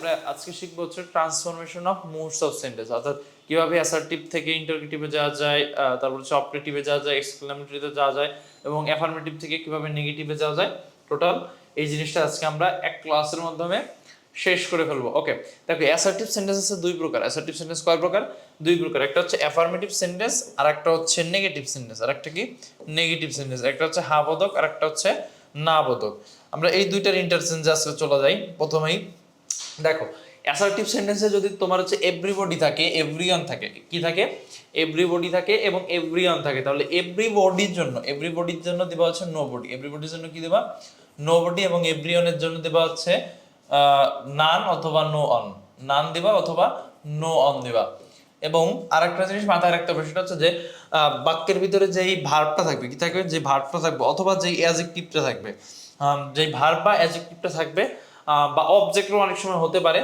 আমরা আজকে শিখব হচ্ছে transformation of modes of sentence অর্থাৎ কীভাবে অ্যাসার্টিভ থেকে ইন্টারগেটিভে যাওয়া যায় তারপর হচ্ছে অপারেটিভে যাওয়া যায় এক্সক্লেমেটরিতে যাওয়া যায় এবং অ্যাফার্মেটিভ থেকে কীভাবে নেগেটিভে যাওয়া যায় টোটাল এই জিনিসটা আজকে আমরা এক ক্লাসের মাধ্যমে শেষ করে ফেলব। ওকে দেখো অ্যাসার্টিভ সেন্টেন্স আছে দুই প্রকার। অ্যাসার্টিভ সেন্টেন্স কয় প্রকার? দুই প্রকার। একটা হচ্ছে অ্যাফার্মেটিভ সেন্টেন্স আর একটা হচ্ছে নেগেটিভ সেন্টেন্স আর একটা কি? নেগেটিভ সেন্টেন্স একটা হচ্ছে হা বোধক আর একটা হচ্ছে না বোধক আমরা এই দুইটার ইন্টারচেঞ্জ আজকে চলে যাই। প্রথমেই দেখো অ্যাসার্টিভ সেন্টেন্সে যদি তোমার হচ্ছে এভরিবডি থাকে এভরিওয়ান থাকে, কি থাকে? এভরিবডি থাকে এবং এভরিওয়ান থাকে, তাহলে এভরিবডির জন্য এভরিবডির জন্য দেওয়া হচ্ছে নো বডি এভরিবডির জন্য কি দেবা? নো বডি এবং এভরিওয়ানের জন্য দেওয়া হচ্ছে নান অথবা নো অন নান দিবা অথবা নো অন দিবা। এবং আরেকটা জিনিস মাথায় রাখতে হবে, সেটা হচ্ছে যে বাক্যের ভিতরে যেই ভার্বটা থাকবে, কি থাকবে? যে ভার্বটা থাকবে অথবা যেই অ্যাজেক্টিভটা থাকবে যেই ভার্ব বা অ্যাজেক্টিভটা থাকবে বা অবজেক্টও অনেক সময় হতে পারে।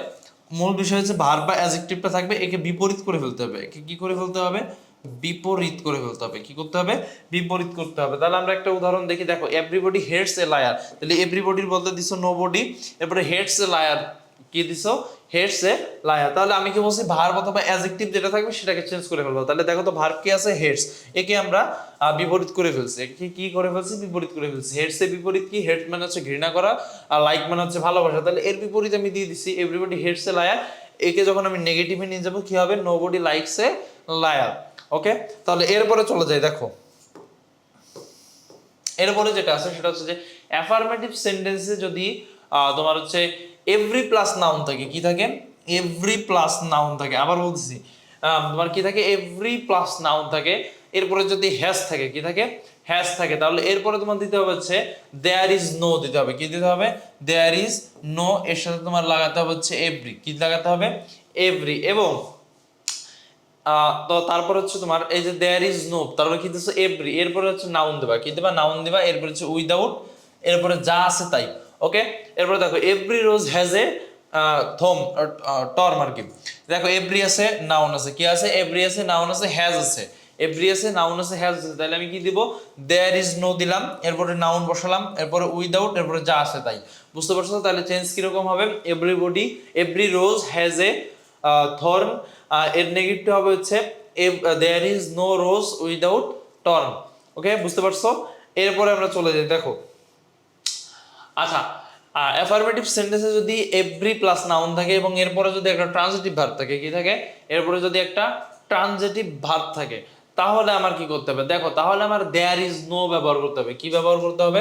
মূল বিষয় হচ্ছে ভার বা অ্যাজেক্টিভটা থাকবে, একে বিপরীত করে ফেলতে হবে। একে কী করে ফেলতে হবে? বিপরীত করে ফেলতে হবে। কি করতে হবে? বিপরীত করতে হবে। তাহলে আমরা একটা উদাহরণ দেখি। দেখো এভরিবডি হেডস এ লায়ার তাহলে এভরিবডির বলতে দিস নো বডি এরপরে হেডস এ লায়ার কি দিছো? হেডস এ লায়ার তাহলে আমি কি বলছি ভার্ব অথবা অ্যাডজেক্টিভ যেটা থাকবে সেটাকে চেঞ্জ করে ফেলব। তাহলে দেখো তো ভার্ব কি আছে? হেডস একে আমরা বিপরীত করে ফেলছি। একে কি করে ফেলছি? বিপরীত করে ফেলছি। হেডস বিপরীত কি? হেড মানে হচ্ছে ঘৃণা করা, আর লাইক মানে হচ্ছে ভালোবাসা। তাহলে এর বিপরীত আমি দিয়ে দিছি এভরিবডি হেডস এ লায়ার একে যখন আমি নেগেটিভে নিয়ে যাব, কি হবে? Nobody likes a liar okay তাহলে এরপরে চলে যাই, দেখো। এরপরে যেটা আছে, সেটা হচ্ছে যে অ্যাফার্মেটিভ সেন্টেন্সে যদি তোমার হচ্ছে এভরি প্লাস নাউন থাকে, কি থাকে? এভরি প্লাস নাউন থাকে। আবার বলছি তোমার কি থাকে? এভরি প্লাস নাউন থাকে। এরপরে যদি হ্যাশ থাকে, কি থাকে? হ্যাশ থাকে। তাহলে এরপরে তোমার দিতে হবে হচ্ছে দেয়ার ইজ নো দিতে হবে। কি দিতে হবে? দেয়ার ইজ নো এর সাথে তোমার লাগাতে হবে হচ্ছে এভরি কি লাগাতে হবে? এভরি এবং তো তারপর হচ্ছে তোমার, এই যে দেয়ার ইজ নো তারপরে কি দিচ্ছে এভরি এরপরে হচ্ছে নাউন দেবা। কি দেবা? নাউন দেবা। এরপরে হচ্ছে উইদাউট এরপরে যা আছে তাই। ওকে এরপরে দেখো এভরি রোজ হ্যাজ এ থম টর্ম আর কি দেখো এভরি আছে নাউন আছে। কি আছে? এভরি আছে নাউন আছে হ্যাজ আছে। এভরি আছে নাউন আছে হ্যাজ আছে। তাহলে আমি কি দিব? দেয়ার ইজ নো দিলাম, এরপরে নাউন বসালাম, এরপরে উইদাউট এরপরে যা আছে তাই। বুঝতে পারছ? তাহলে চেঞ্জ কীরকম হবে? Everybody every rose has a thorn এর নেগেটিভ হবে হচ্ছে there is no rose without thorn okay বুঝতে পারছ? এরপরে আমরা চলে যাই। দেখো আচ্ছা অ্যাফার্মেটিভ সেন্টেন্সে যদি এভরি প্লাস নাউন থাকে এবং এরপরে যদি একটা ট্রানজেটিভ ভার্ব থাকে, কি থাকে? এরপরে যদি একটা ট্রানজেটিভ ভার্ব থাকে, তাহলে আমার কি করতে হবে? দেখো, তাহলে আমার দেয়ার ইজ নো ব্যবহার করতে হবে। কি ব্যবহার করতে হবে?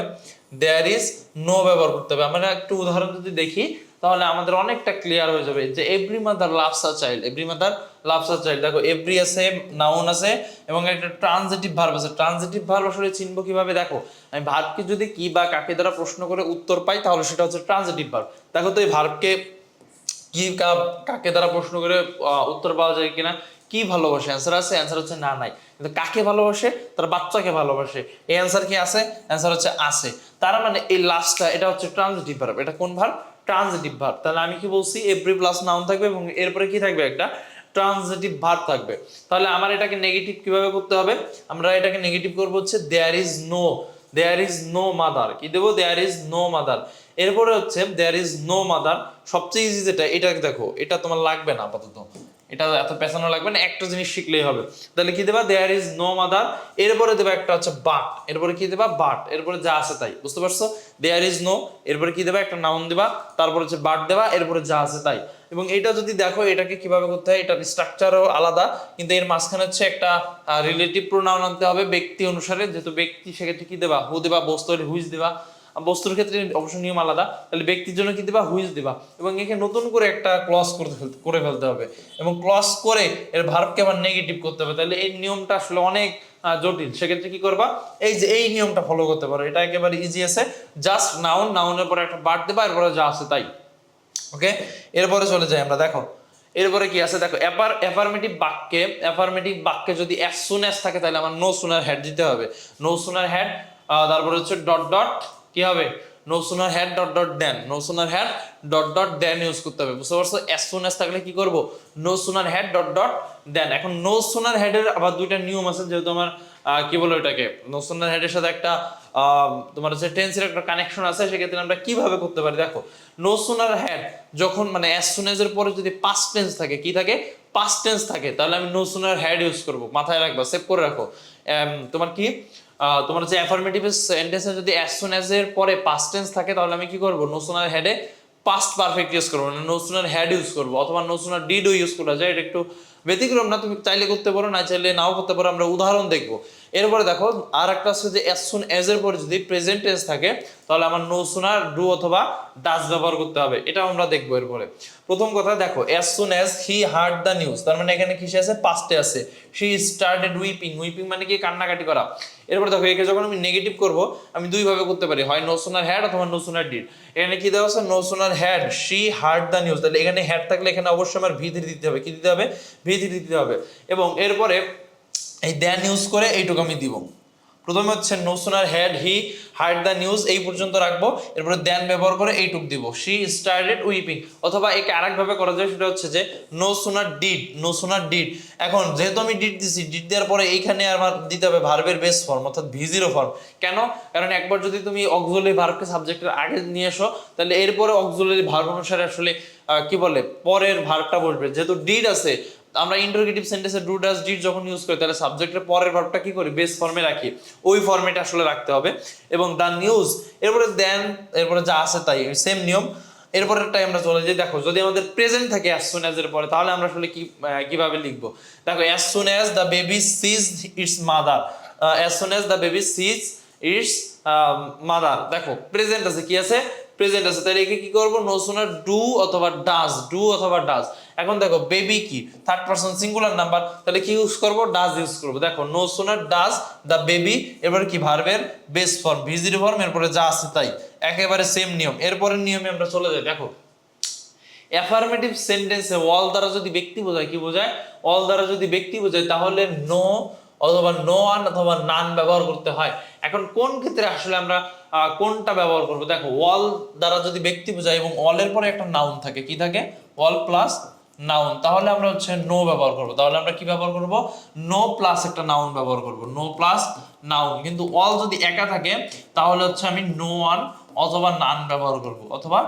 দেয়ার ইজ নো ব্যবহার করতে হবে। আমরা একটু উদাহরণ যদি দেখি তাহলে আমাদের অনেকটা ক্লিয়ার হয়ে যাবে যে every mother loves a child every mother loves a child দেখো এভরি আছে নাউন আছে এবং একটা ট্রানজিটিভ ভার্ব আছে। ট্রানজিটিভ ভার্ব আসলে চিনবো কীভাবে? দেখো, আমি ভার্বকে যদি কি বা কাকে দ্বারা প্রশ্ন করে উত্তর পাই, তাহলে সেটা হচ্ছে ট্রানজিটিভ ভার্ব দেখো তো এই ভার্বকে কি কাকে দ্বারা প্রশ্ন করে উত্তর পাওয়া যায় কিনা? কি ভালোবাসে? অ্যান্সার আছে? অ্যান্সার হচ্ছে না, নাই। কিন্তু কাকে ভালোবাসে? তার বাচ্চাকে ভালোবাসে। এই অ্যান্সার কি আছে? অ্যান্সার হচ্ছে আছে। তার মানে এই লাস্টটা এটা হচ্ছে ট্রানজিটিভ ভার্ব এটা কোন ভার্ব ট্রানজিটিভ ভার্ব তাহলে আমি কি বলছি? এভরি প্লাস নাউন থাকবে এবং এরপরে কি থাকবে একটা? ট্রানজিটিভ ভার্ব থাকবে। তাহলে আমার এটাকে নেগেটিভ কীভাবে করতে হবে? আমরা এটাকে নেগেটিভ করব হচ্ছে there is no there is no mother কি দেবো? দেয়ার ইজ নো মাদার এরপরে হচ্ছে দেয়ার ইজ নো মাদার সবচেয়ে ইজি যেটা, এটাকে দেখো, এটা তোমার লাগবে না আপাতত। এটা এত পেছানো লাগবে না, একটা জিনিস শিখলেই হবে। তাহলে কি দেবা? দেয়ার ইজ নো মাদার এরপরে দেবা একটা হচ্ছে বাট এরপরে কি দেবা? বাট এরপরে যা আছে তাই, বুঝতে পারছ? দেয়ার ইজ নো এরপরে কি দেবা? একটা নাউন দেবা। তারপর হচ্ছে বাট দেবা। এরপরে যা আছে তাই। এবং এটা যদি দেখো, এটাকে কীভাবে করতে হয়, এটার স্ট্রাকচারও আলাদা। কিন্তু এর মাঝখানে হচ্ছে একটা রিলেটিভ প্রোনাউন আনতে হবে ব্যক্তি অনুসারে। যেহেতু ব্যক্তি, সেক্ষেত্রে কি দেবা? হু দেবা? বস্তু হুইজ দেবা? বস্তুর ক্ষেত্রে অবশ্য নিয়ম আলাদা, তাহলে ব্যক্তির জন্য কি দিবা? হুইজ দিবা? এবং একে নতুন করে একটা ক্লস করতে করে ফেলতে হবে। এবং ক্লস করে এর ভার্বকে আবার নেগেটিভ করতে হবে। তাহলে এই নিয়মটা আসলে অনেক জটিল। সেক্ষেত্রে কি করবা? এই যে এই নিয়মটা ফলো করতে পারো। এটা একেবারে ইজি আছে। জাস্ট নাউন নাউনের পরে একটা বাদ দেবা, এরপরে যা আছে তাই। ওকে এরপরে চলে যাই আমরা। দেখো, এরপরে কি আছে? দেখো অ্যাপার অ্যাফার্মেটিভ বাক্যে অ্যাফার্মেটিভ বাক্যে যদি অ্যাজ সুন অ্যাজ থাকে, তাহলে আমার নো সুনার হেড দিতে হবে। নো সুনার হেড তারপরে হচ্ছে ডট ডট কি হবে? No sooner had dot dot then no sooner had dot dot then use করতে হবে। বুঝতে পারছ? অ্যাজ সুন অ্যাজ থাকলে কি করব? Sooner had dot dot then এখন নো সুনার হেডের আবার দুইটা নিয়ম আছে, যেহেতু আমার কি বলে ওটাকে নো সুনার হেডের সাথে একটা তোমার হচ্ছে টেন্সের একটা কানেকশন আছে, সেক্ষেত্রে আমরা কীভাবে করতে পারি? দেখো নো সুনার হ্যাড যখন মানে অ্যাজ সুন এর পরে যদি পাস্ট টেন্স থাকে, কি থাকে? পাস্ট টেন্স থাকে। তাহলে আমি নো সুনার হ্যাড ইউজ করব। মাথায় রাখবা সেভ করে রাখো। তোমার কি? তোমার যে অ্যাফার্মেটিভ সেন্টেন্সে যদি অ্যাজ সুন অ্যাজ এর পরে পাস্ট টেন্স থাকে, তাহলে আমি কি করব? No sooner past perfect use করব। না নো সুনার ইউজ করব, অথবা নো সুনার ডিডও ইউজ করা যায়। এটা একটু ব্যতিক্রম না, তুমি চাইলে করতে পারো, না চাইলে নাও করতে পারো। আমরা উদাহরণ দেখব। এরপরে দেখো আর একটা আছে যে অ্যাজ সুন এজ এর পরে যদি প্রেজেন্ট টেন্স থাকে, তাহলে আমার নো সুনার ডু অথবা ডাস ব্যবহার করতে হবে। এটা আমরা দেখব এরপরে। প্রথম কথা দেখো as soon as he heard the news তার মানে এখানে কিসে আছে? পাস্টে আছে। শি স্টার্টেড উইপিং উইপিং মানে কি? কান্নাকাটি করা। এরপর দেখো, একে যখন আমি নেগেটিভ করব, আমি দুই ভাবে করতে পারি। হয় নো সোনার হ্যাড অথবা নো সোনার ডিড এখানে কি দেওয়া আছে? No sooner had she heard the news তাহলে এখানে হ্যাড থাকলে এখানে অবশ্যই আমার ভি থ্রি দিতে হবে। কি দিতে হবে? ভি থ্রি দিতে হবে। এবং এরপরে এই দেন ইউজ করে এইটুকু আমি দিব। প্রথমে হচ্ছে no sooner had, he heard the news, এই পর্যন্ত রাখব। এরপরে দেন ব্যবহার করে এইটুক দিব। She started weeping. অথবা একে আরেকভাবে করা যায়, সেটা হচ্ছে যে no sooner did no sooner did. এখন যেহেতু আমি ডিড দিছি, ডিড দেওয়ার পরে এইখানে আমার দিতে হবে ভার্বের বেস ফর্ম, অর্থাৎ ভি জিরো ফর্ম। কেন? কারণ একবার যদি তুমি অক্সুয়ালি ভার্বকে সাবজেক্টের আগে নিয়ে এসো, তাহলে এরপরে অক্সুয়ালি ভার্ব অনুসারে আসলে কি বলে, পরের ভার্বটা বসবে। যেহেতু ডিড আছে আমরা ইন্টারোগেটিভ সেন্টেন্সে ডু ডাস ডিড যখন ইউজ করি, তাহলে সাবজেক্টের পরের ভার্বটা কি করি? বেস ফর্মে রাখি। ওই ফর্মেটে আসলে রাখতে হবে। এবং দ্য নিউজ এরপরে দেন এরপরে যা আছে তাই সেম নিয়ম। এরপরেরটাই আমরা চলে যাই। দেখো, যদি আমাদের প্রেজেন্ট থাকে অ্যাজ সুন অ্যাজ এর পরে, তাহলে আমরা আসলে কি কীভাবে লিখব? দেখো as soon as the baby sees its mother as soon as the baby sees its mother, দেখো প্রেজেন্ট আছে কি আছে? প্রেজেন্ট আছে, তাহলে একে কি করব? নো সোনার ডু অথবা ডাজ ডু অথবা ডাজ এখন দেখো বেবি কি? থার্ড পারসন সিঙ্গুলার নাম্বার তাহলে কি ইউজ করব? ডাজ ইউজ করব। দেখো no sooner does the baby এবার কি ভার্বের বেস ফর্ম ভিজিট ফর্ম এরপরে যা আছে তাই। একেবারে সেম নিয়ম। এরপরের নিয়মে আমরা চলে যাই, দেখো। অ্যাফার্মেটিভ সেন্টেন্সে অল দ্বারা যদি ব্যক্তি বোঝায়, কি বোঝায়? অল দ্বারা যদি ব্যক্তি বোঝায়, তাহলে নো অথবা নো আন অথবা নান ব্যবহার করতে হয়। এখন কোন ক্ষেত্রে আসলে আমরা কোনটা ব্যবহার করব? দেখো অল দ্বারা যদি ব্যক্তি বোঝায় এবং অলের পরে একটা নাউন থাকে, কি থাকে? অল প্লাস নাউন তাহলে আমরা হচ্ছে নো ব্যবহার করব। তাহলে আমরা কি ব্যবহার করব? নো প্লাস একটা নাউন ব্যবহার করব। নো প্লাস নাউন কিন্তু অল যদি একা থাকে, তাহলে হচ্ছে আমি নো ওয়ান অথবা নান ব্যবহার করব। অথবা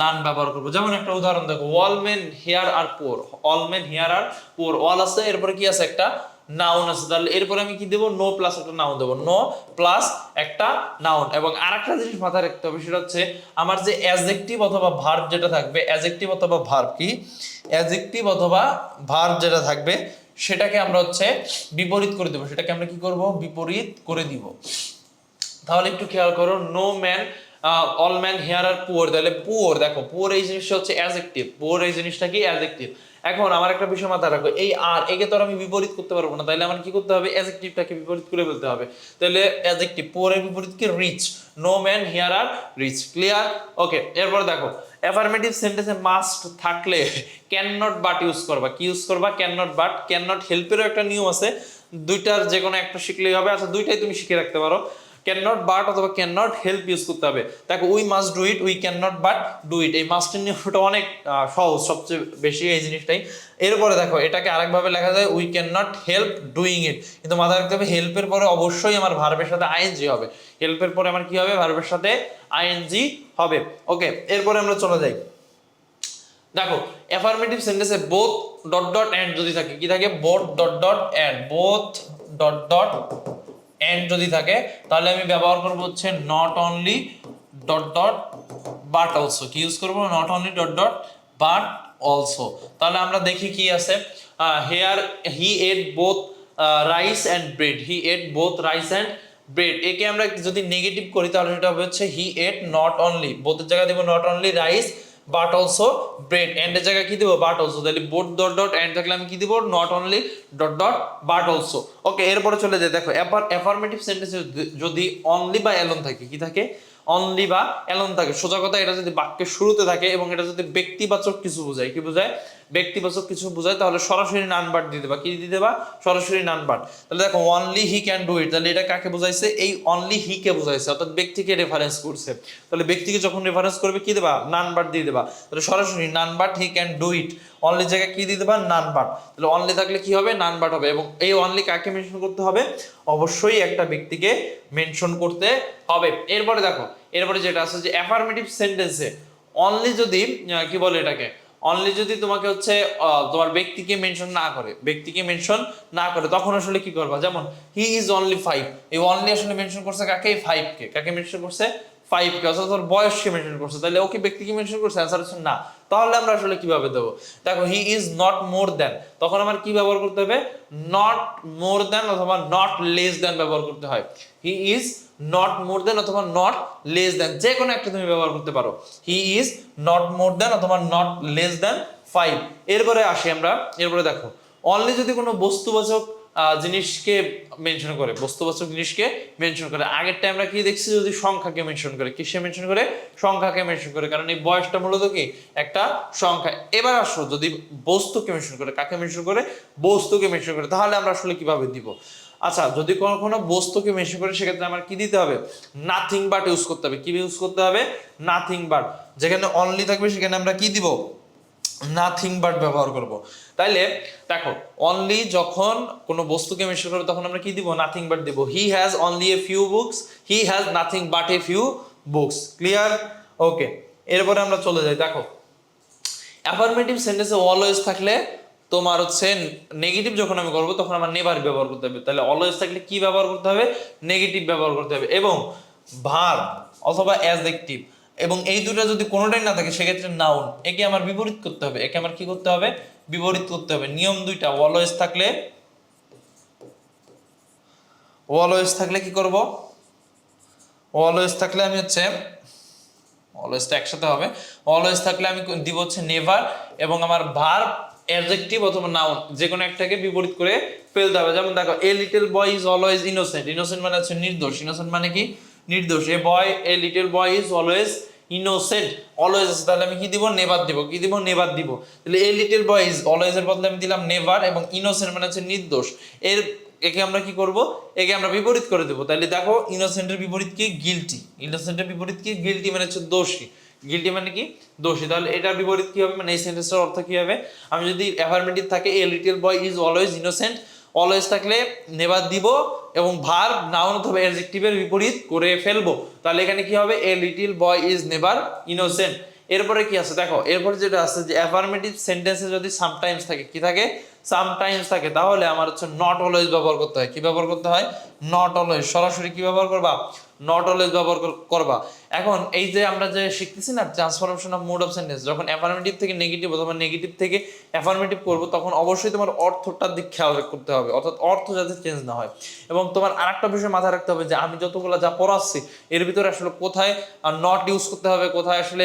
নান ব্যবহার করব। যেমন একটা উদাহরণ দেখো all men here are poor all men here are poor all আছে, এরপরে কি আছে? একটা নাউন আছে, তাহলে এরপরে আমি কি দেবো? নো প্লাস একটা নাউন দেবো। নো প্লাস একটা নাউন এবং আর একটা জিনিস মাথায় রাখতে হবে, সেটা হচ্ছে আমার যে অ্যাজেক্টিভ অথবা ভার্ব যেটা থাকবে অ্যাজেক্টিভ অথবা ভার্ব কি? অ্যাজেক্টিভ অথবা ভার্ব যেটা থাকবে, সেটাকে আমরা হচ্ছে বিপরীত করে দেবো। সেটাকে আমরা কি করব? বিপরীত করে দিব। তাহলে একটু খেয়াল করো no man all man here are poor তাহলে পুয়ার দেখো পুয়ার এই জিনিসটা হচ্ছে অ্যাজেক্টিভ পুয়ার এই জিনিসটা কি? অ্যাজেক্টিভ এখন আমার একটা বিষয় মাথায় রাখো, এই আর, একে তো আমি বিপরীত করতে পারব না। তাহলে আমার কি করতে হবে? অ্যাজেক্টিভটাকে বিপরীত করে ফেলতে হবে। তাহলে অ্যাজেক্টিভ পুয়ারের বিপরীত কি? Rich no man here are rich clear okay এরপর দেখো অ্যাফার্মেটিভ সেন্টেন্সে মাস্ট থাকলে ক্যান নট বাট ইউজ করবা। কি ইউজ করবা? Can not but can not হেল্পেরও একটা নিয়ম আছে। দুইটার যে কোনো একটা শিখলেই হবে। আচ্ছা দুইটাই তুমি শিখে রাখতে পারো। ক্যান নট বাট অথবা ক্যান নট হেল্প ইউজ করতে হবে। দেখো we must do it we can not but do it এই মাস্টের নিয়মটা অনেক সহজ, সবচেয়ে বেশি এই জিনিসটাই। এরপরে দেখো, এটাকে আরেকভাবে লেখা যায় we can not help doing it কিন্তু মাথায় রাখতে হবে হেল্পের পরে অবশ্যই আমার ভার্বের সাথে আইএনজি হবে। হেল্পের পরে আমার কি হবে? ভার্বের সাথে আইএনজি হবে। ওকে এরপরে আমরা চলে যাই। দেখো অ্যাফার্মেটিভ সেন্টেন্সে বোথ ডট ডট এন্ড যদি থাকে, কি থাকে? Both dot dot and both dot dot and যদি থাকে, তাহলে আমি ব্যবহার করব হচ্ছে not only dot dot but also কি ইউজ করব? Not only dot dot but also তাহলে আমরা দেখি কি আছে। Here he ate both rice and bread he ate both rice and bread একে আমরা যদি নেগেটিভ করি, তাহলে সেটা হচ্ছে হি এট নট অনলি বোথের জায়গায় দেবো not only rice but also bread এন্ডের জায়গায় কি দেবো? বাট অলসো তাহলে বোট ডট ডট এন্ড থাকলে আমি কি দেবো? Not only dot dot but also okay এরপরে চলে যায় দেখো এবার অ্যাফার্মেটিভ সেন্টেন্সে যদি অনলি বা অ্যালন থাকে, কি থাকে? অনলি বা অ্যালন থাকে। সোজা কথা, এটা যদি বাক্যের শুরুতে থাকে এবং এটা যদি ব্যক্তিবাচক কিছু বোঝায়, কি বোঝায়? ব্যক্তিবাচক কিছু বোঝায়, তাহলে সরাসরি নান বাট দিয়ে দেবা কি দিয়ে দেবা সরাসরি নান বাট তাহলে দেখো only he can do it তাহলে এটা কাকে বোঝাইছে? এই অনলি হি কে বোঝাইছে, অর্থাৎ ব্যক্তিকে রেফারেন্স করছে। তাহলে ব্যক্তিকে যখন রেফারেন্স করবে, কি দেবা? নান বাট দিয়ে দেবা। তাহলে সরাসরি none but he can do it only জায়গায় কি দিয়ে দেবা? নান বাট তাহলে অনলি থাকলে কি হবে? নান বাট হবে। এবং এই অনলি কাকে মেনশন করতে হবে? অবশ্যই একটা ব্যক্তিকে মেনশন করতে হবে। এরপরে দেখো, এরপরে যেটা আছে যে অ্যাফার্মেটিভ সেন্টেন্সে অনলি যদি কি বলে এটাকে? অনলি যদি তোমাকে হচ্ছে তোমার ব্যক্তিকে মেনশন না করে, ব্যক্তিকে মেনশন না করে, তখন আসলে কি করবা? যেমন হি ইজ অনলি ফাইভ এই অনলি আসলে মেনশন করছে কাকে? ফাইভ কে। কাকে মেনশন করছে? ফাইভ কে অর্থাৎ তোর বয়সকে মেনশন করছে। তাহলে ওকে ব্যক্তিকে মেনশন করছে? অ্যান্সার হচ্ছে না। তাহলে আমরা আসলে কীভাবে দেবো? দেখো he is not more than তখন আমার কি ব্যবহার করতে হবে? নট মোর দ্যান অথবা নট লেস দ্যান ব্যবহার করতে হয়। He is not more than অথবা নট লেস দ্যান যে কোনো একটা তুমি ব্যবহার করতে পারো। He is not more than অথবা নট লেস দ্যান ফাইভ এরপরে আসি আমরা। এরপরে দেখো। অনলি যদি কোনো বস্তুবাচক জিনিসকে মেনশন করে, বস্তুবাচক জিনিসকে মেনশন করে। আগেরটা আমরা কি দেখছি? যদি সংখ্যাকে মেনশন করে। কিসে মেনশন করে? সংখ্যাকে মেনশন করে। কারণ এই বয়সটা মূলত কি? একটা সংখ্যা। এবার আসো, যদি বস্তুকে মেনশন করে, কাকে মেনশন করে? বস্তুকে মেনশন করে। তাহলে আমরা আসলে কীভাবে দিব? আচ্ছা যদি কোনো কোনো বস্তুকে মেনশন করে, সেক্ষেত্রে আমার কি দিতে হবে? নাথিং বাট ইউজ করতে হবে। কি ইউজ করতে হবে? নাথিং বাট যেখানে অনলি থাকবে, সেখানে আমরা কি দিব? নাথিং বাট ব্যবহার করব। তাইলে দেখো অনলি যখন কোনো বস্তুকে মেনশন করবে তখন আমরা কি দিব? নাথিং বাট দিব। He has only a few books he has nothing but a few books clear okay এরপরে আমরা চলে যাই। দেখো অ্যাফার্মেটিভ সেন্টেন্সে অলওয়েজ থাকলে তোমার হচ্ছে নেগেটিভ যখন আমি করব, তখন আমার নেভার ব্যবহার করতে হবে। তাহলে অলওয়েজ থাকলে কি ব্যবহার করতে হবে? নেগেটিভ ব্যবহার করতে হবে। এবং ভার অথবা অ্যাজেক্টিভ এবং এই দুটো যদি কোনোটাই না থাকে, সেক্ষেত্রে নাউন একে আমার বিপরীত করতে হবে। একে আমার কি করতে হবে? বিপরীত করতে হবে। নিয়ম দুইটা অলওয়েজ থাকলে অলওয়েজ থাকলে কি করব? অলওয়েজ থাকলে আমি হচ্ছে অলওয়েজটা একসাথে হবে। অলওয়েজ থাকলে আমি দিব হচ্ছে নেভার এবং আমার ভার, অ্যাডজেক্টিভ অথবা নাউন যে কোনো একটাকে বিপরীত করে ফেলতে হবে। যেমন দেখো a little boy is always innocent innocent মানে হচ্ছে নির্দোষ। ইনোসেন্ট মানে কি? নির্দোষ। A boy a little boy is always innocent always আছে, তাহলে আমি কি দিব? নেভার দিব। কি দিব? নেভার দিব। তাহলে a little boy is always এর বদলে আমি দিলাম নেভার এবং ইনোসেন্ট মানে হচ্ছে নির্দোষ। এর, একে আমরা কি করব? একে আমরা বিপরীত করে দেবো। তাহলে দেখো ইনোসেন্টের বিপরীত কি? গিলটি ইনোসেন্টের বিপরীত কি? গিলটি মানে হচ্ছে দোষী। গিলটি মানে কি? দোষী। তাহলে এটার বিপরীত কি হবে? মানে এই সেন্টেন্সটার অর্থ কি হবে? আমি যদি অ্যাফার্মেটিভ থাকে a little boy is always innocent always থাকলে নেবার দিব এবং ভার নাউন অথবা অ্যাডজেক্টিভের বিপরীত করে ফেলব। তাহলে এখানে কি হবে? A little boy is never innocent এরপরে কি আছে? দেখো, এরপরে যেটা আছে যে অ্যাফার্মেটিভ সেন্টেন্সে যদি সামটাইমস থাকে, কি থাকে? সামটাইমস থাকে, তাহলে আমার হচ্ছে নট অলওয়েজ ব্যবহার করতে হয়। কি ব্যবহার করতে হয়? নট অলওয়েজ সরাসরি কি ব্যবহার করবা? নট অলওয়েজ ব্যবহার করবা। এখন এই যে আমরা যে শিখতেছি না transformation of mode of sentence যখন অ্যাফার্মেটিভ থেকে নেগেটিভ অথবা নেগেটিভ থেকে অ্যাফার্মেটিভ করব, তখন অবশ্যই তোমার অর্থটার দিক খেয়াল করতে হবে। অর্থাৎ অর্থ যাতে চেঞ্জ না হয়। এবং তোমার আরেকটা বিষয় মাথায় রাখতে হবে যে, আমি যতগুলো যা পড়াচ্ছি, এর ভিতরে আসলে কোথায় নট ইউজ করতে হবে, কোথায় আসলে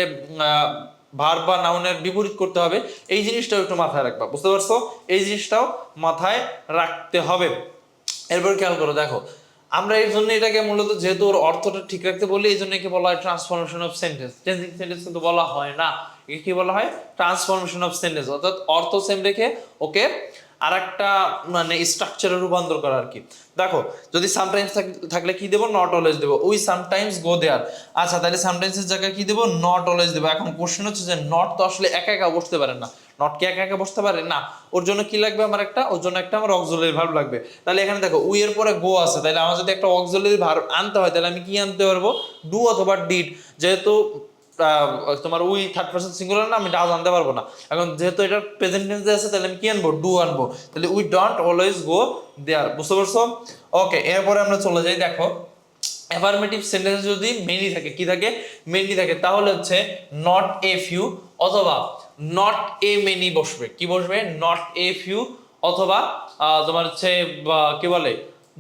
ভার বা নাউনের বিপরীত করতে হবে। এই জিনিসটাও একটু মাথায় রাখবা, বুঝতে পারছ? এই জিনিসটাও মাথায় রাখতে হবে। এরপর খেয়াল করো, দেখো, আমরা এই জন্য এটাকে মূলত যেহেতু ওর অর্থটা ঠিক রাখতে বলি, এই জন্য একে বলা হয় transformation of sentence changing sentence কিন্তু বলা হয় না। একে কি বলা হয়? ট্রান্সফরমেশন অফ সেন্টেন্স অর্থাৎ অর্থ সেম রেখে ওকে আর একটা মানে স্ট্রাকচারে রূপান্তর করা আর কি। দেখো, যদি সামটাইমস থাকলে কি দেবো? নট অলওয়েজ দেবো। উই সামটাইমস গো দেয়ার আচ্ছা তাহলে সামটাইমসের জায়গায় কি দেবো? নট অলওয়েজ দেবো। এখন কোশ্চেন হচ্ছে যে নট তো আসলে একা একা বসতে পারে না। নট কি একা একা বসতে পারে? না। ওর জন্য কি লাগবে আমার একটা? ওর জন্য একটা আমার অক্সিলারি ভার্ব লাগবে। তাহলে এখানে দেখো, উই এর পরে গো আছে। তাহলে আমার যদি একটা অক্সিলারি ভার্ব আনতে হয়, তাহলে আমি কি আনতে পারব? ডু অথবা ডিড যেহেতু তোমার উই থার্ড পার্সন সিঙ্গুলার না আমি ডাজ আনতে পারব না। এখন যেহেতু এটা প্রেজেন্ট টেন্সে আছে, তাহলে আমি কি আনব? ডু আনব। তাহলে we don't always go there বুঝতে পারছ? ওকে এরপরে আমরা চলে যাই, দেখো। অ্যাফার্মেটিভ সেন্টেন্স যদি মেনলি থাকে, কি থাকে? মেনলি থাকে, তাহলে হচ্ছে নট এ ফিউ অথবা নট এ মেনি বসবে। কি বসবে? নট এ ফিউ অথবা তোমার হচ্ছে কি বলে?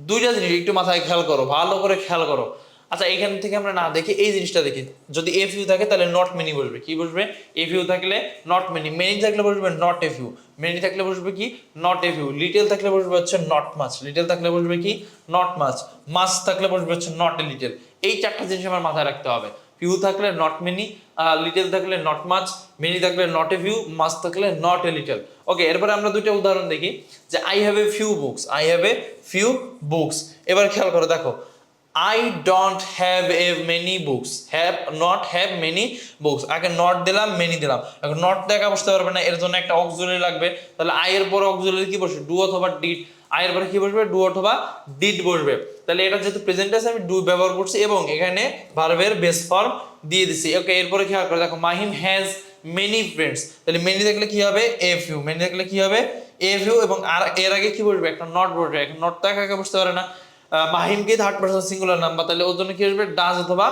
দুইটা জিনিস একটু মাথায় খেয়াল করো, ভালো করে খেয়াল করো। আচ্ছা এখান থেকে আমরা না দেখি এই জিনিসটা দেখি। যদি এফ ইউ থাকে, তাহলে নট মেনি বসবে। কি বসবে? এফ ইউ থাকলে নট মেনি মেনি থাকলে বসবে নট এফ ইউ মেনি থাকলে বসবে কি? নট এফ ইউ লিটেল থাকলে বসবে হচ্ছে নট মাছ লিটেল থাকলে বসবে কি? নট মাছ মাছ থাকলে বসবে হচ্ছে নট এ লিটেল এই চারটা জিনিস আমার মাথায় রাখতে হবে। ফিউ থাকলে নট মেনি লিটেল থাকলে নট মাছ মেনি থাকলে নট এ ফিউ মাছ থাকলে নট এ লিটেল ওকে এরপরে আমরা দুইটা উদাহরণ দেখি। যে I have a few books I have a few books এবার খেয়াল করো, দেখো। I don't have a many books have not have many books আগে নট দিলাম মেনি দিলাম। এখন নট দেখা বসতে পারবে না, এর জন্য একটা অক্সিলারি লাগবে। তাহলে আই এর পরে অক্সিলারি কি বসবে? ডু অথবা ডিড আই এর পরে কি বসবে? ডু অথবা ডিড বসবে। তাহলে এটা যেহেতু প্রেজেন্ট আছে আমি ডু ব্যবহার করছি এবং এখানে ভার্বের বেস ফর্ম দিয়ে দিছি। ওকে এরপরে খেয়াল করে দেখো, মাহিম হ্যাজ মেনি ফ্রেন্ডস তাহলে মেনি দেখলে কি হবে? এ ফিউ মেনি দেখলে কি হবে? এ ফিউ এবং আর এর আগে কি বসবে? একটা নট বসবে। এখন নট তো একা বসতে পারে না। মাহিমকে থার্ড পার্সন সিঙ্গুলার নাম্বার তাহলে ওর জন্য কি আসবে? ডাজ অথবা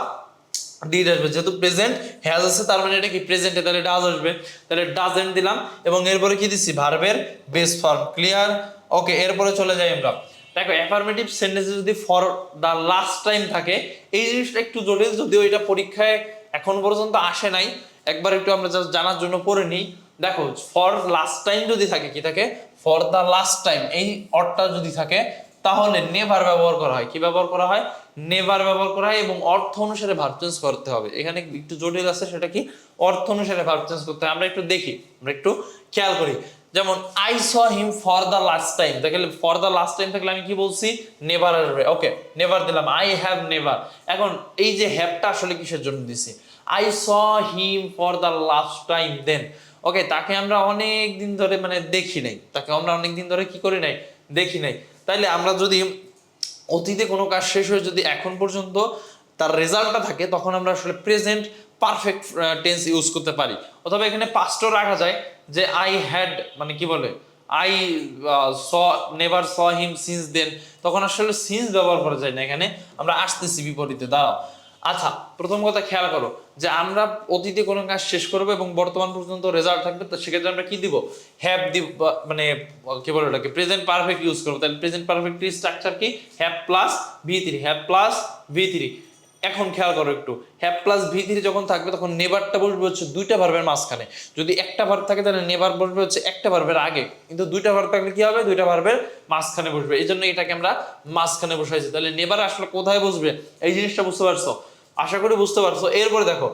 ডিড আসবে। যেহেতু প্রেজেন্ট হ্যাজ আছে, তার মানে এটা কি প্রেজেন্টে তাহলে ডাজ আসবে। তাহলে ডাজেন্ট দিলাম, এবং এরপরে কি দিচ্ছি ভার্বের বেস ফর্ম ক্লিয়ার ওকে এরপরে চলে যাই আমরা। দেখো অ্যাফার্মেটিভ সেন্টেন্সে যদি ফর দ্য লাস্ট টাইম থাকে, এই জিনিসটা একটু জটিল, যদিও এটা পরীক্ষায় এখন পর্যন্ত আসে নাই। একবার একটু আমরা জাস্ট জানার জন্য পড়ে নিই। দেখো ফর লাস্ট টাইম যদি থাকে, কি থাকে? ফর দ্য লাস্ট টাইম এই অর্থটা যদি থাকে তাহলে নেভার ব্যবহার করা হয়। কি ব্যবহার করা হয়? নেভার ব্যবহার করা হয় এবং অর্থ অনুসারে ভার্ব চেঞ্জ করতে হবে। এখানে একটু জটিল আছে, সেটা কি? অর্থ অনুসারে ভার্ব চেঞ্জ করতে হয়। আমরা একটু দেখি, আমরা একটু খেয়াল করি। যেমন I saw him for the last time দেখলে ফর দ্য লাস্ট টাইম থাকলে আমি কি বলছি? নেভার আসবে ওকে নেভার দিলাম। আই হ্যাভ নেভার এখন, এই যে হ্যাভটা আসলে কিসের জন্য দিছি? I saw him for the last time then okay তাকে আমরা অনেক দিন ধরে মানে দেখি নাই। তাকে আমরা অনেক দিন ধরে কি করি নাই? দেখি নাই। তাইলে আমরা যদি অতীতে কোনো কাজ শেষ হয়ে যদি এখন পর্যন্ত তার রেজাল্টটা থাকে, তখন আমরা আসলে প্রেজেন্ট পারফেক্ট টেন্স ইউজ করতে পারি। অথবা এখানে পাস্টও রাখা যায় যে আই হ্যাড মানে কি বলে? I saw never saw him since then তখন আসলে সিন্স ব্যবহার করা যায় না এখানে। আমরা আসতেছি বিপরীতে, দাঁড়াও। আচ্ছা প্রথম কথা খেয়াল করো যে আমরা অতীতে কোনো কাজ শেষ করব এবং বর্তমান পর্যন্ত রেজাল্ট থাকবে, তো সেক্ষেত্রে আমরা কি দিব? হ্যাভ দিব মানে কি বলে ওটাকে? প্রেজেন্ট পারফেক্ট ইউজ করব। তাহলে প্রেজেন্ট পারফেক্ট স্ট্রাকচার কি? Have plus V three have plus V three এখন খেয়াল করো একটু। হ্যাভ প্লাস ভি থ্রি যখন থাকবে, তখন নেবারটা বসবে হচ্ছে দুইটা ভার্বের মাঝখানে। যদি একটা ভার্ব থাকে, তাহলে নেবার বসবে হচ্ছে একটা ভার্বের আগে। কিন্তু দুইটা ভার্ব থাকলে কি হবে? দুইটা ভার্বের মাঝখানে বসবে। এই জন্য এটাকে আমরা মাঝখানে বসাইছি। তাহলে নেবার আসলে কোথায় বসবে? এই জিনিসটা বুঝতে পারছ? আশা করি বুঝতে পারছ। এরপরে দেখো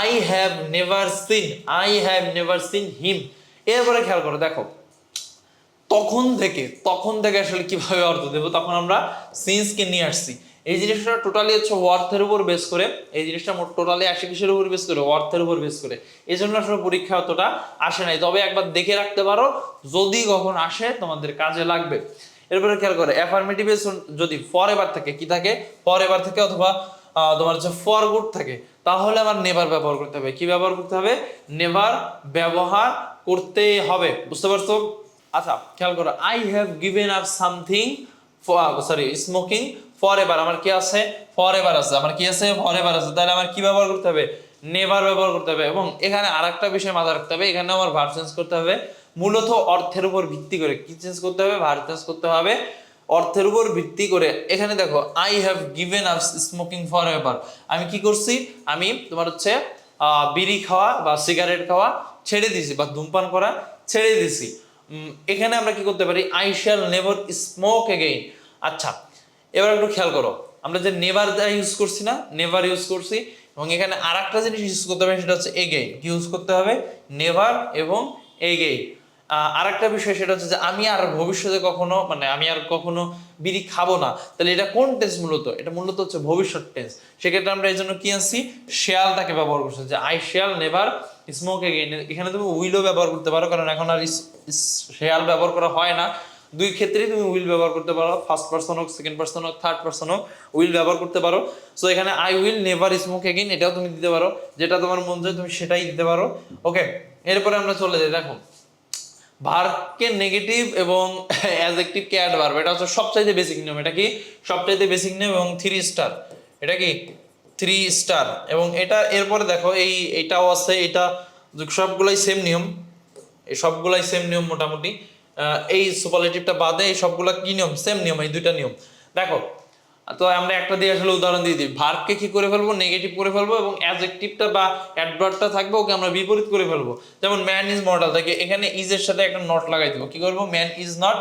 I have never seen I have never seen him এরপরে খেয়াল করো, দেখো, তখন থেকে তখন থেকে আসলে কীভাবে অর্থ দেবো, তখন আমরা সিন্সকে নিয়ে আসছি। এই জিনিসটা টোটালি হচ্ছে অর্থের উপর বেস করে, এই জিনিসটা মোট টোটালি আসে কিসের উপর বেস করে অর্থের উপর বেস করে। এই জন্য আসলে পরীক্ষা অতটা আসে নাই। তবে একবার দেখে রাখতে পারো, যদি কখন আসে, তোমাদের কাজে লাগবে। এরপরে খেয়াল করে অ্যাফার্মেটিভ যদি ফর এবার থাকে, কি থাকে? ফর এবার থাকে অথবা তোমার হচ্ছে ফর গুড থাকে, তাহলে আমার নেভার ব্যবহার করতে হবে। কি ব্যবহার করতে হবে? নেভার ব্যবহার করতে হবে। বুঝতে পারছ? আচ্ছা খেয়াল করো I have given up something sorry smoking for ever আমার কি আছে? ফর এভার আছে। আমার কি আছে? ফর এভার আছে। তাহলে আমার কি ব্যবহার করতে হবে? নেভার ব্যবহার করতে হবে। এবং এখানে আরেকটা বিষয় মাথায় রাখতে হবে, এখানে আমার ভার্ব চেঞ্জ করতে হবে। মূলত অর্থের উপর ভিত্তি করে কি চেঞ্জ করতে হবে? ভার্ব চেঞ্জ করতে হবে। অর্থের উপর ভিত্তি করে। এখানে দেখো I have given up smoking for ever আমি কি করছি? আমি তোমার হচ্ছে বিড়ি খাওয়া বা সিগারেট খাওয়া ছেড়ে দিছি বা ধূমপান করা ছেড়ে দিছি। এখানে আমরা কি করতে পারি? I shall never smoke again আচ্ছা এবার একটু খেয়াল করো। আমরা যে নেভার ইউজ করছি না নেভার ইউজ করছি, এবং এখানে আর একটা জিনিস ইউজ করতে হবে, সেটা হচ্ছে এগেইন কি ইউজ করতে হবে? নেভার এবং এগেইন আর একটা বিষয় সেটা হচ্ছে যে আমি আর ভবিষ্যতে কখনো মানে আমি আর কখনো বিড়ি খাব না। তাহলে এটা কোন টেন্স মূলত? এটা মূলত হচ্ছে ভবিষ্যৎ টেন্স সেক্ষেত্রে আমরা এই জন্য কি আনছি? শেয়ালটাকে ব্যবহার করছি। যে আই শেয়াল নেভার স্মোক এগেইন এখানে তুমি উইলও ব্যবহার করতে পারো, কারণ এখন আর শেয়াল ব্যবহার করা হয় না। দুই ক্ষেত্রেই তুমি উইল ব্যবহার করতে পারো। ফার্স্ট পার্সন হোক সেকেন্ড পার্সন হোক থার্ড পার্সন হোক, উইল ব্যবহার করতে পারো। সো এখানে I will never smoke again এটাও তুমি দিতে পারো। যেটা তোমার মন চায় তুমি সেটাই দিতে পারো। ওকে এরপরে আমরা চলে যাই। দেখো ভার্বকে নেগেটিভ এবং অ্যাডজেক্টিভ কে অ্যাড ভার্ব এটা হচ্ছে সবচাইতে বেসিক নিয়ম। এটা কি? সবচাইতে বেসিক নিয়ম এবং থ্রি স্টার এটা কি? থ্রি স্টার এবং এটা এরপরে দেখো, এই, এটাও আছে, এটা সবগুলাই সেম নিয়ম। এই সবগুলাই সেম নিয়ম মোটামুটি। এই সুপারলেটিভটা বাদে এই সবগুলা কি নিয়ম? সেম নিয়ম, এই দুইটা নিয়ম। দেখো তো আমরা একটা দিয়ে আসলে উদাহরণ দিয়ে দিই। ভার্বকে কি করে ফেলব? নেগেটিভ করে ফেলব এবং অ্যাডজেক্টিভটা বা অ্যাডভার্বটা থাকবে ওকে আমরা বিপরীত করে ফেলব। যেমন ম্যান ইজ মর্টাল থাকে এখানে ইজ এর সাথে একটা নট লাগাই দেবো। কি করব? Man is not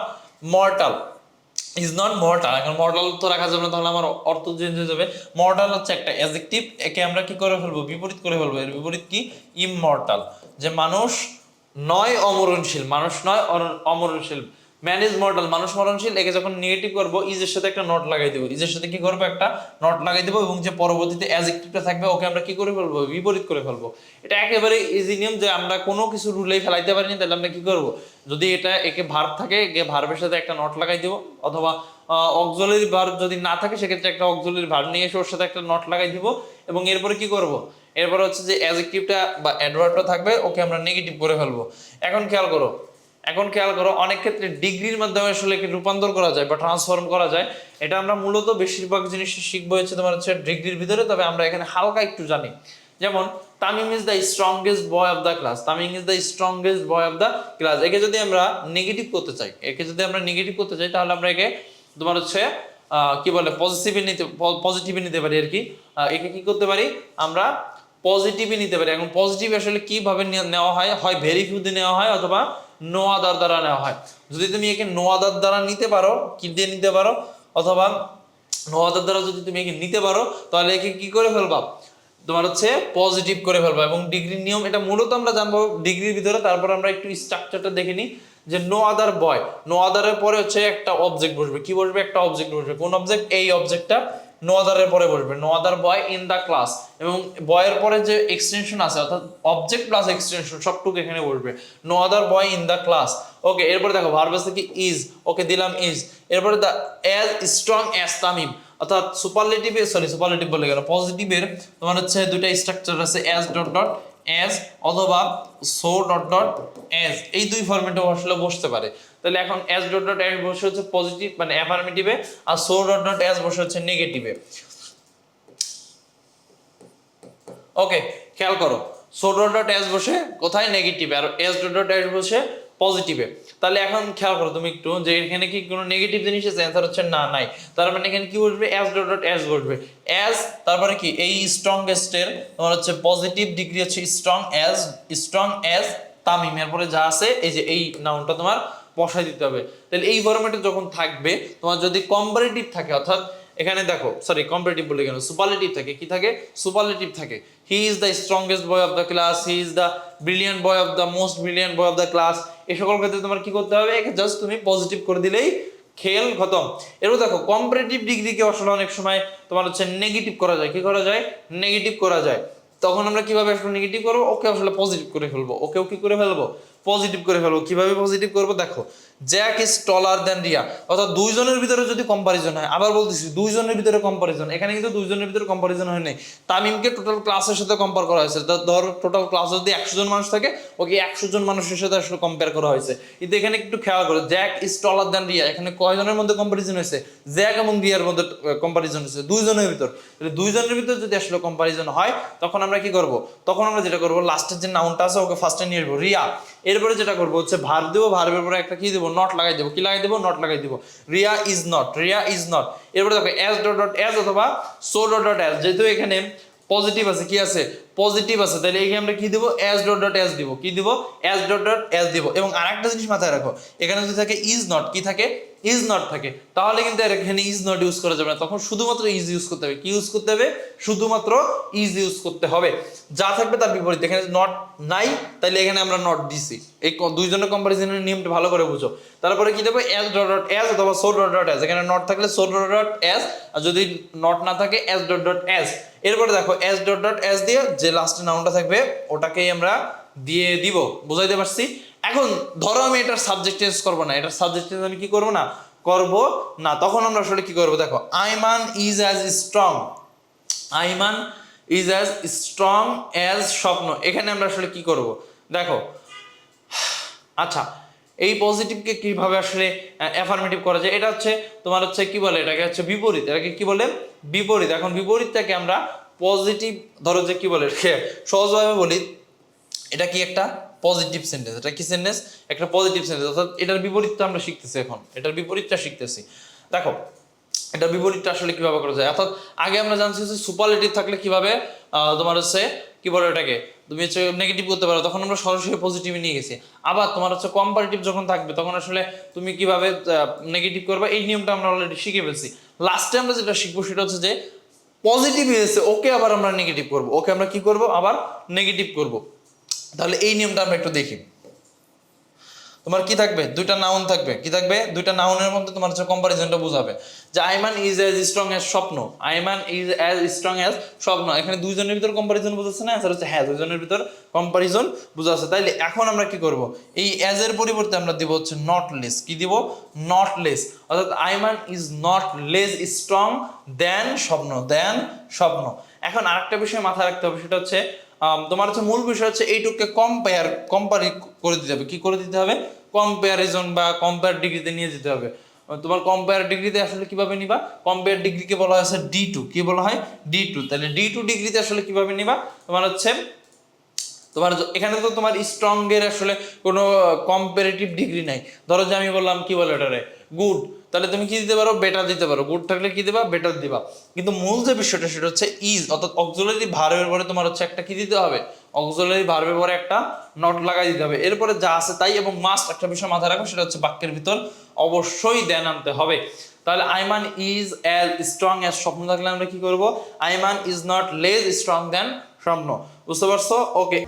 mortal is not mortal এখন মর্টাল তো রাখা যাবে না, তাহলে আমার অর্থ চেঞ্জ হয়ে যাবে। মর্টাল হচ্ছে একটা অ্যাজেক্টিভ একে আমরা কি করে ফেলব? বিপরীত করে ফেলব। এর বিপরীত কি? ইমমর্টাল যে মানুষ নয় অমরণশীল, মানুষ নয় অমরণশীল। ম্যান ইজ মর্টাল মানুষ মরণশীল, একে যখন নেগেটিভ করব ইজের সাথে একটা নট লাগাই দেবো। ইজের সাথে কি করব? একটা নট লাগাই দেবো এবং যে পরবর্তীতে অ্যাজেক্টিভটা থাকবে, ওকে আমরা কি করে ফেলব? বিপরীত করে ফেলব। এটা একেবারে ইজি নিয়ম যে আমরা কোনো কিছু রুলেই ফেলাইতে পারিনি, তাহলে আমরা কি করব? যদি এটা একে ভার্ব থাকে, একে ভার্বের সাথে একটা নট লাগাই দেবো, অথবা অক্সিলারি ভার্ব যদি না থাকে, সেক্ষেত্রে একটা অক্সিলারি ভার্ব নিয়ে এসে ওর সাথে একটা নট লাগাই দিব এবং এরপরে কি করব? এরপর হচ্ছে যে অ্যাজেক্টিভটা বা অ্যাডভার্বটা থাকবে, ওকে আমরা নেগেটিভ করে ফেলব। এখন খেয়াল করো এখন খেয়াল করো, অনেক ক্ষেত্রে ডিগ্রির মাধ্যমে আসলে রূপান্তর করা যায় বা ট্রান্সফর্ম করা যায়, এটা আমরা মূলত বেশিরভাগ জিনিস শিখব হচ্ছে তোমার হচ্ছে ডিগ্রির ভিতরে, তবে আমরা এখানে হালকা একটু জানি। যেমন, Tamim is the strongest boy of the class Tamim is the strongest boy of the class একে যদি আমরা নেগেটিভ করতে চাই, একে যদি আমরা নেগেটিভ করতে চাই, তাহলে আমরা একে তোমার হচ্ছে কি বলে পজিটিভে নিতে পজিটিভে নিতে পারি আর কি। একে কি করতে পারি? আমরা পজিটিভই নিতে পারি। এখন পজিটিভ আসলে কীভাবে নেওয়া হয়? হয় ভেরি ফিউ দিয়ে নেওয়া হয় অথবা নো আদার দ্বারা নেওয়া হয়। যদি তুমি একে নো আদার দ্বারা নিতে পারো, কি দিয়ে নিতে পারো? অথবা নো আদার দ্বারা যদি তুমি একে নিতে পারো, তাহলে একে কি করে ফেলবা? তোমার হচ্ছে পজিটিভ করে ফেলবা এবং ডিগ্রির নিয়ম, এটা মূলত আমরা জানব ডিগ্রির ভিতরে, তারপর আমরা একটু স্ট্রাকচারটা দেখে নিই যে নো আদার বয় নো আদারের পরে হচ্ছে একটা অবজেক্ট বসবে। কি বসবে? একটা অবজেক্ট বসবে। কোন অবজেক্ট এই অবজেক্টটা নো আদারের পরে বসবে। No other boy in the class এবং বয়ের পরে যে এক্সটেনশন আছে, অর্থাৎ অবজেক্ট প্লাস এক্সটেনশন সবটুকু এখানে বসবে। No other boy in the class okay এরপরে দেখো ভার্ব আছে কি? ইজ ওকে দিলাম ইজ এরপরে the as strong as Tamim. অর্থাৎ সুপারলেটিভে সরি সুপারলেটিভ বলে গেল। পজিটিভের তোমার হচ্ছে দুইটা স্ট্রাকচার আছে অ্যাজ ডট ডট অ্যাজ অথবা সো ডট ডট অ্যাজ এই দুই ফরম্যাটে আসলে বসতে পারে। তাহলে এখন অ্যাজ ডট ডট অ্যাজ বসে হচ্ছে পজিটিভ মানে অ্যাফার্মেটিভে আর সো ডট ডট অ্যাজ বসে হচ্ছে নেগেটিভে ওকে খেয়াল করো সো ডট ডট এস বসে কোথায় নেগেটিভে আর এস ডট ডট এস বসে পজিটিভে তাহলে এখন খেয়াল করো তুমি একটু, যে এখানে কি কোনো নেগেটিভ জিনিস আছে? অ্যান্সার হচ্ছে না, নাই। তার মানে এখানে কি বসবে? এস ডট ডট এস বসবে। এস তারপরে কি? এই স্ট্রংগেস্টের তোমার হচ্ছে পজিটিভ ডিগ্রি হচ্ছে strong as strong as Tamim. এরপরে যা আছে, এই যে এই নাউনটা তোমার বসাই দিতে হবে। তাহলে এই ফরম্যাটে যখন থাকবে, তোমার যদি কম্পারেটিভ থাকে, অর্থাৎ এখানে দেখো সরি কম্পারেটিভ বলে কেন? সুপারলেটিভ থাকে। কি থাকে? সুপারলেটিভ থাকে। He is the strongest boy of the class he is the brilliant boy of the most brilliant boy of the class এই সকল ক্ষেত্রে তোমার কি করতে হবে? একে জাস্ট তুমি পজিটিভ করে দিলেই খেল খতম। এরপর দেখো কম্পারেটিভ ডিগ্রিকে আসলে অনেক সময় তোমার হচ্ছে নেগেটিভ করা যায়। কি করা যায়? নেগেটিভ করা যায়। তখন আমরা কীভাবে আসলে নেগেটিভ করব? ওকে আসলে পজিটিভ করে ফেলব। ওকেও কি করে ফেলব? পজিটিভ করে ফেলব। কীভাবে পজিটিভ করব? দেখো Jack is taller than Riya অর্থাৎ দুইজনের ভিতরে যদি কম্পারিজন হয়, আবার বলতেছি, দুইজনের ভিতরে কম্পারিজন এখানে কিন্তু দুইজনের ভিতরে কম্পারিজন হয় নাই। তামিমকে টোটাল ক্লাসের সাথে কম্পেয়ার করা হয়েছে। ধর টোটাল ক্লাস যদি একশো জন মানুষ থাকে, ওকে একশো জন মানুষের সাথে আসলে কম্পেয়ার করা হয়েছে। কিন্তু এখানে একটু খেয়াল করো Jack is taller than Riya এখানে কয়জনের মধ্যে কম্পারিজন হয়েছে? জ্যাক এবং রিয়ার মধ্যে কম্পারিজন হয়েছে। দুইজনের ভিতর। দুইজনের ভিতর যদি আসলে কম্পারিজন হয়, তখন আমরা কি করব? তখন আমরা যেটা করব লাস্টের যে নাউনটা আছে, ওকে ফার্স্টে নিয়ে আসব। রিয়া এরপরে যেটা করব, হচ্ছে ভার দেবো। ভার্বের পরে একটা কি দেবো? নট লাগাই দেবো। কি লাগাই দেবো? নট লাগাই দেবো। Riya is not Riya is not এরপরে দেখো এস ডট ডট এস অথবা সো ডট ডট এস যেহেতু এখানে পজিটিভ আছে, কি আছে? পজিটিভ আছে, তাহলে এখানে আমরা কি দিব? এস ডট ডট এস দিব। কি দিব? এস ডট ডট এস দিব। এবং আরেকটা জিনিস মাথায় রাখো, এখানে যদি থাকে ইজ নট কি থাকে? ইজ নট থাকে। তাহলে কিন্তু এখানে ইজ নট ইউজ করা যাবে না। তখন শুধুমাত্র ইজ ইউজ করতে হবে। কি ইউজ করতে হবে? শুধুমাত্র ইজ ইউজ করতে হবে। যা থাকবে তার বিপরীত। এখানে নট নাই তাহলে এখানে আমরা নট দিছি। এই দুইজনের কম্পারিজনের নিয়মটা ভালো করে বুঝো। তারপরে কি দেবো? এস ডট ডট এস অথবা সো ডট ডট এস এখানে নট থাকলে সো ডট ডট এস আর যদি নট না থাকে এস ডট ডট এস এরপরে দেখো এস ডট ডট এস দিয়ে যে লাস্টে নাউনটা থাকবে, ওটাকেই আমরা দিয়ে দিব। বুঝাইতে পারছি? এখন ধরো আমি এটার সাবজেক্ট চেঞ্জ করব না। এটার সাবজেক্ট চেঞ্জ আমি কি করব না? করব না। তখন আমরা আসলে কি করব? দেখো, Aiman is as strong Aiman is as strong as Swapno. এখানে আমরা আসলে কি করব? দেখো আচ্ছা এই পজিটিভকে কীভাবে আসলে অ্যাফার্মেটিভ করা যায়? এটা হচ্ছে, তোমার হচ্ছে কি বলে? এটাকে হচ্ছে বিপরীত। এটাকে কি বলে? বিপরীত। এখন বিপরীতটাকে আমরা পজিটিভ ধরো যে কি বলে সহজভাবে বলি, এটা কি একটা পজিটিভ সেন্টেন্স এটা কি সেন্টেন্স একটা পজিটিভ সেন্টেন্স অর্থাৎ এটার বিপরীতটা আমরা শিখতেছি এখন। এটার বিপরীতটা শিখতেছি। দেখো এটা বিপরীতটা আসলে কীভাবে করা যায়? অর্থাৎ আগে আমরা জানছি যে সুপারলেটিভ থাকলে কীভাবে তোমার হচ্ছে, কি বলে এটাকে তুমি হচ্ছে নেগেটিভ করতে পারো, তখন আমরা সরাসরি পজিটিভে নিয়ে গেছি। আবার তোমার হচ্ছে কম্পারেটিভ যখন থাকবে, তখন আসলে তুমি কীভাবে নেগেটিভ করবে, এই নিয়মটা আমরা অলরেডি শিখে ফেলছি। লাস্টে আমরা যেটা শিখব সেটা হচ্ছে যে পজিটিভ এসেছে ওকে আবার আমরা নেগেটিভ করব। ওকে আমরা কি করব? আবার নেগেটিভ করব। তাহলে এই নিয়মটা আমরা একটু দেখি। তোমার কি থাকবে? দুইটা নাউন থাকবে। কি থাকবে? দুইটা নাউনের মধ্যে তোমার হচ্ছে কম্পারিজনটা বোঝাবে। যে Aiman is as strong as Swapno. Aiman is as strong as Swapno. এখানে দুইজনের ভিতর কম্পারিজন বোঝাচ্ছে না? অ্যান্সার হচ্ছে হ্যাঁ দুইজনের ভিতর কম্পারিজন বোঝাচ্ছে। তাইলে এখন আমরা কি করব? এই অ্যাজ এর পরিবর্তে আমরা দিব হচ্ছে নট লেস কি দিব? নট লেস অর্থাৎ Aiman is not less strong than Swapno than Swapno. এখন আরেকটা বিষয় মাথায় রাখতে হবে, সেটা হচ্ছে তোমার হচ্ছে মূল বিষয় হচ্ছে এইটুককে কম্পেয়ার কম্পারি করে দিতে হবে। কি করে দিতে হবে? কম্পারিজন বা কম্পেয়ার ডিগ্রিতে নিয়ে যেতে হবে। তোমার কম্পেয়ার ডিগ্রিতে আসলে কীভাবে নিবা? কম্পেয়ার ডিগ্রিকে বলা হয় ডি টু কি বলা হয়? ডি টু তাহলে ডি টু ডিগ্রিতে আসলে কীভাবে নিবা? তোমার হচ্ছে, তোমার এখানে তো তোমার স্ট্রং এর আসলে কোনো কম্পারেটিভ ডিগ্রি নাই। ধরো যে আমি বললাম, কি বলে এটারে গুড তাহলে তুমি কি দিতে পারো? বেটার দিতে পারো। গুড থাকলে কি দিবা? বেটার দিবা। কিন্তু মূল যে বিষয়টা, সেটা হচ্ছে ইজ অর্থাৎ অক্সিলারি ভার্বের পরে তোমার হচ্ছে একটা কি দিতে হবে? অক্সিলারি ভার্বের পরে একটা নট লাগাই দিতে হবে। এরপরে যা আছে তাই এবং মাস্ট একটা বিষয় মাথায় রাখো সেটা হচ্ছে বাক্যের ভিতর অবশ্যই দেন আনতে হবে। তাহলে Aiman is as strong as Swapno থাকলে আমরা কি করব? Aiman is not less strong than Swapno. বুঝতে পারছ? ওকে